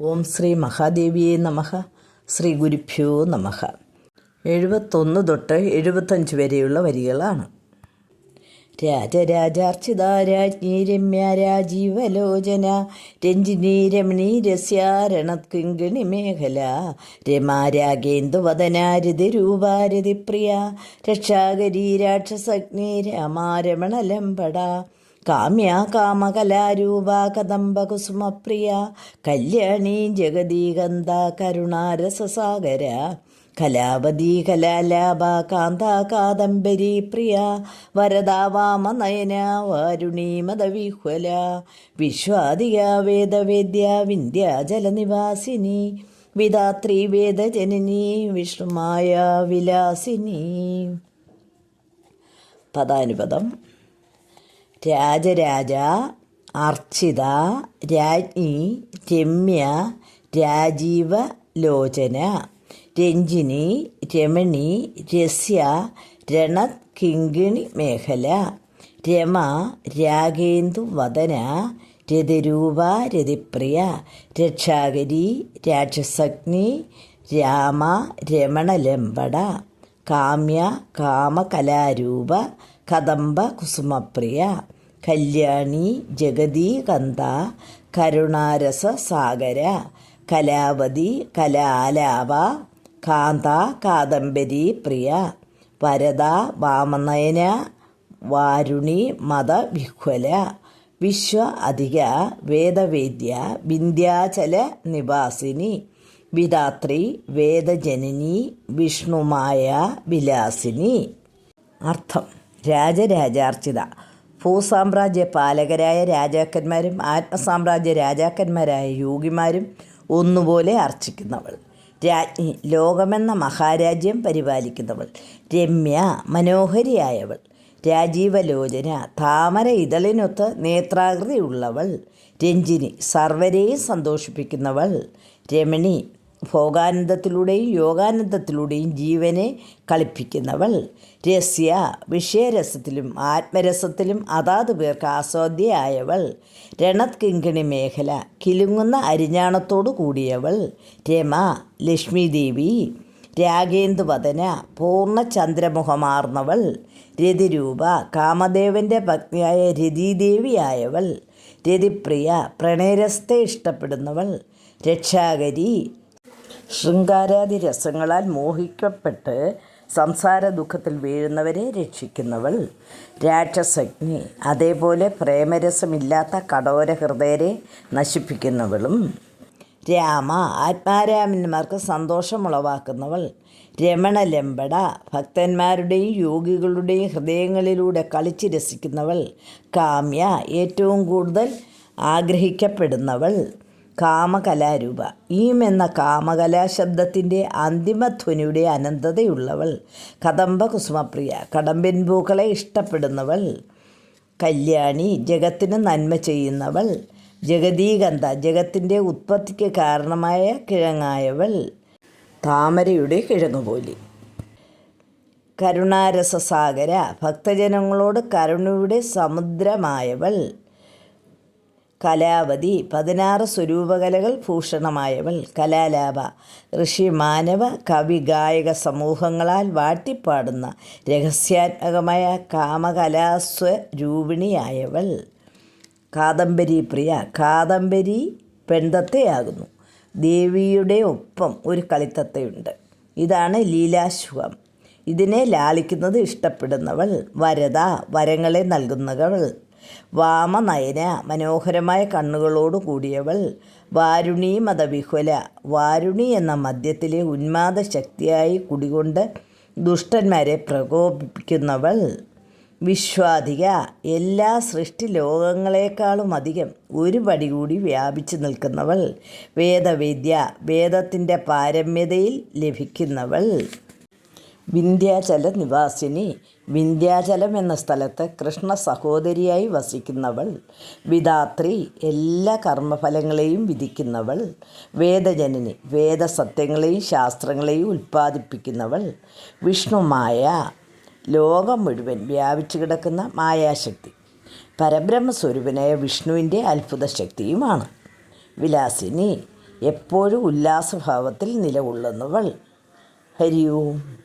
ഓം ശ്രീ മഹാദേവിയെ നമഃ. ശ്രീ ഗുരുഭ്യോ നമഃ. എഴുപത്തൊന്ന് തൊട്ട് എഴുപത്തഞ്ച് വരെയുള്ള വരികളാണ്. രാജരാജാർച്ചിത രാജ്ഞി രമ്യ രാജീവലോചന. രഞ്ജിനി രമണി രസ്യാരണത്കിങ്കിണി മേഖല. രമാരാഗേന്ദുവദനാരതി രൂപാരതി പ്രിയ രക്ഷാകരി രാക്ഷസഗ്നി രാമാരമണലംബട കാമ്യ കാമകലാരൂപ കദംബകുസുമപ്രിയ കല്യാണി ജഗദീകന്ത കരുണാരസസാഗര കലാവതി കലാലാഭ കാന്ത കാദംബരി പ്രിയ വരദാവാമനയന വാമനയന വാരുണീ മദവിഹ്വല വിശ്വാദിക വേദവേദ്യ വിന്ധ്യാജലനിവാസിനി വിധാത്രി വേദജനനി വിഷ്ണുമായ വിലാസിനി. പദാനുപദം രാജരാജ അർച്ചിത രാജ്ഞി രമ്യ രാജീവ ലോചന രഞ്ജിനി രമണി രസ്യ രണത് കിങ്കിണി മേഖല രമ രാഗേന്ദു വദന രതിരൂപ രതിപ്രിയ രക്ഷാകരി രാക്ഷസഗ്നി രാമ രമണലംബട കാമ്യ കാമകലാരൂപ കദംബ കുസുമപ്രിയ. കല്യാണി ജഗതീകന്ത കരുണാരസ സാഗര കലാവതി കലാലാവ കാന്ത കാദംബരി പ്രിയ വരദ വാമനയന വാരുണി മതവിഹ്വല വിശ്വ അധിക വേദവേദ്യ വിന്ധ്യാചല നിവാസിനി വിധാത്രി വേദജനനി വിഷ്ണുമായ വിലാസിനി. അർത്ഥം. രാജരാജാർച്ചിത. ഭൂസാമ്രാജ്യ പാലകരായ രാജാക്കന്മാരും ആത്മസാമ്രാജ്യ രാജാക്കന്മാരായ യോഗിമാരും ഒന്നുപോലെ അർച്ചിക്കുന്നവൾ. രാജ്ഞി ലോകമെന്ന മഹാരാജ്യം പരിപാലിക്കുന്നവൾ. രമ്യ മനോഹരിയായവൾ. രാജീവലോചന താമര ഇതളിനൊത്ത് നേത്രാകൃതിയുള്ളവൾ രഞ്ജിനി സർവരെയും സന്തോഷിപ്പിക്കുന്നവൾ. രമണി ഭോഗാനന്ദത്തിലൂടെയും യോഗാനന്ദത്തിലൂടെയും ജീവനെ കളിപ്പിക്കുന്നവൾ. രസ്യ വിഷയരസത്തിലും ആത്മരസത്തിലും അതാത് പേർക്ക് ആസ്വാദ്യയായവൾ. രണത് കിങ്കിണി മേഖല കിലുങ്ങുന്ന അരിഞ്ഞാണത്തോടു കൂടിയവൾ. രമ ലക്ഷ്മീദേവി. രാഗേന്ദുവദന പൂർണ ചന്ദ്രമുഖമാർന്നവൾ. രതിരൂപ കാമദേവന്റെ പത്നിയായ രതിദേവിയായവൾ. രതിപ്രിയ പ്രണയരസത്തെ ഇഷ്ടപ്പെടുന്നവൾ. രക്ഷാകരി ശൃംഗാരാദി രസങ്ങളാൽ മോഹിക്കപ്പെട്ട് സംസാര ദുഃഖത്തിൽ വീഴുന്നവരെ രക്ഷിക്കുന്നവൾ രാക്ഷസഗ്നി അതേപോലെ പ്രേമരസമില്ലാത്ത കടോര ഹൃദയരെ നശിപ്പിക്കുന്നവളും രാമ. ആത്മാരാമന്മാർക്ക് സന്തോഷമുളവാക്കുന്നവൾ രമണലംബട. ഭക്തന്മാരുടെയും യോഗികളുടെയും ഹൃദയങ്ങളിലൂടെ കളിച്ച് രസിക്കുന്നവൾ കാമ്യ. ഏറ്റവും കൂടുതൽ ആഗ്രഹിക്കപ്പെടുന്നവൾ കാമകലാരൂപ. ഈം എന്ന കാമകലാശബ്ദത്തിന്റെ അന്തിമധ്വനിയുടെ അനന്തതയുള്ളവൾ. കദംബ കുസുമപ്രിയ കടമ്പൻ പൂക്കളെ ഇഷ്ടപ്പെടുന്നവൾ. കല്യാണി ജഗത്തിന് നന്മ ചെയ്യുന്നവൾ. ജഗതീകന്ത ജഗത്തിന്റെ ഉത്പത്തിക്ക് കാരണമായ കിഴങ്ങായവൾ. താമരയുടെ കിഴങ്ങുപോലി. കരുണാരസസാഗര ഭക്തജനങ്ങളോട് കരുണയുടെ സമുദ്രമായവൾ. കലാവതി പതിനാറ് സ്വരൂപകലകൾ ഭൂഷണമായവൾ. കലാലാപ ഋഷി മാനവ കവി ഗായക സമൂഹങ്ങളാൽ വാട്ടിപ്പാടുന്ന രഹസ്യാത്മകമായ കാമകലാസ്വരൂപിണിയായവൾ. കാദംബരി പ്രിയ കാദംബരി പെൺതത്തയാകുന്നു. ദേവിയുടെ ഒപ്പം ഒരു കളിത്തത്തയുണ്ട്. ഇതാണ് ലീലാശുഖം ഇതിനെ ലാളിക്കുന്നത് ഇഷ്ടപ്പെടുന്നവൾ. വരത വരങ്ങളെ നൽകുന്നവൾ. വാമനയന മനോഹരമായ കണ്ണുകളോടു കൂടിയവൾ വാരുണി മതവിഹ്വല. വാരുണി എന്ന മദ്യത്തിലെ ഉന്മാദ ശക്തിയായി കുടികൊണ്ട് ദുഷ്ടന്മാരെ പ്രകോപിപ്പിക്കുന്നവൾ വിശ്വാധിക. എല്ലാ സൃഷ്ടി ലോകങ്ങളെക്കാളും അധികം ഒരു പടി കൂടി വ്യാപിച്ചു നിൽക്കുന്നവൾ വേദവേദ്യ. വേദത്തിന്റെ പാരമ്യതയിൽ ലഭിക്കുന്നവൾ വിന്ധ്യാചല നിവാസിനി വിന്ധ്യാചലം എന്ന സ്ഥലത്ത് കൃഷ്ണ സഹോദരിയായി വസിക്കുന്നവൾ വിധാത്രി എല്ലാ കർമ്മഫലങ്ങളെയും വിധിക്കുന്നവൾ വേദജനനി വേദസത്യങ്ങളെയും ശാസ്ത്രങ്ങളെയും ഉൽപ്പാദിപ്പിക്കുന്നവൾ വിഷ്ണുമായ ലോകം മുഴുവൻ വ്യാപിച്ചു കിടക്കുന്ന മായാശക്തി പരബ്രഹ്മസ്വരൂപനായ വിഷ്ണുവിന്റെ അത്ഭുത ശക്തിയുമാണ് വിലാസിനി എപ്പോഴും ഉല്ലാസഭാവത്തിൽ നിലകൊള്ളുന്നവൾ. ഹരി ഓം.